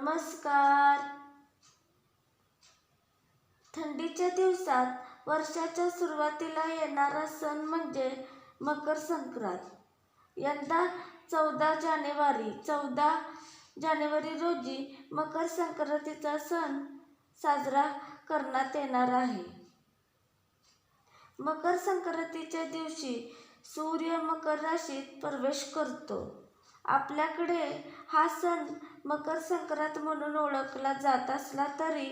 नमस्कार. थंडीच्या दिवसात वर्षाच्या सुरुवातीला येणारा सण म्हणजे मकर संक्रांत. यंदा चौदा जानेवारी चौदा जानेवारी रोजी मकर संक्रांतीचा सण साजरा करण्यात येणार आहे. मकर संक्रांतीच्या दिवशी सूर्य मकर राशीत प्रवेश करतो. आपल्याकडे हा सण मकर संक्रांत म्हणून ओळखला जात असला तरी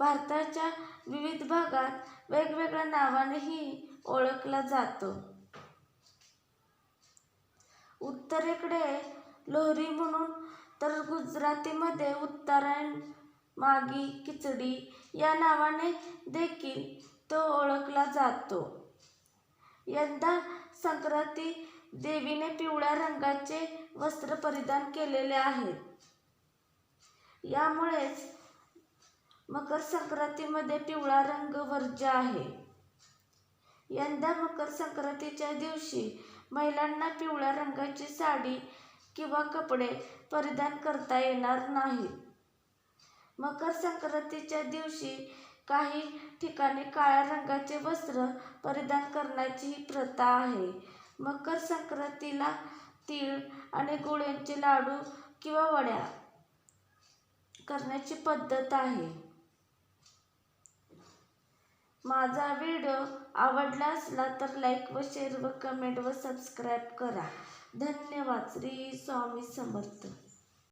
भारताच्या विविध भागात वेगवेगळ्या नावानेही ओळखला जातो. उत्तरेकडे लोहरी म्हणून तर गुजरातीमध्ये उत्तरायण मागी खिचडी या नावाने देखील तो ओळखला जातो. यंदा संक्रांती देवीने पिवळ्या रंगाचे वस्त्र परिधान केलेले आहेत यामुळेच मकर संक्रांतीमध्ये पिवळा रंग वर्ज्य आहे. यंदा मकर संक्रांतीच्या दिवशी महिलांना पिवळ्या रंगाची साडी किंवा कपडे परिधान करता येणार नाही. मकर संक्रांतीच्या दिवशी काही ठिकाणी काळ्या रंगाचे वस्त्र परिधान करण्याची ही प्रथा आहे. मकर संक्रांतीला तीळ आणि गुळ यांचे लाडू किंवा वड्या करण्याची पद्धत आहे. माझा व्हिडिओ आवडला असला तर लाईक व शेअर व कमेंट व सबस्क्राईब करा. धन्यवाद. श्री स्वामी समर्थ.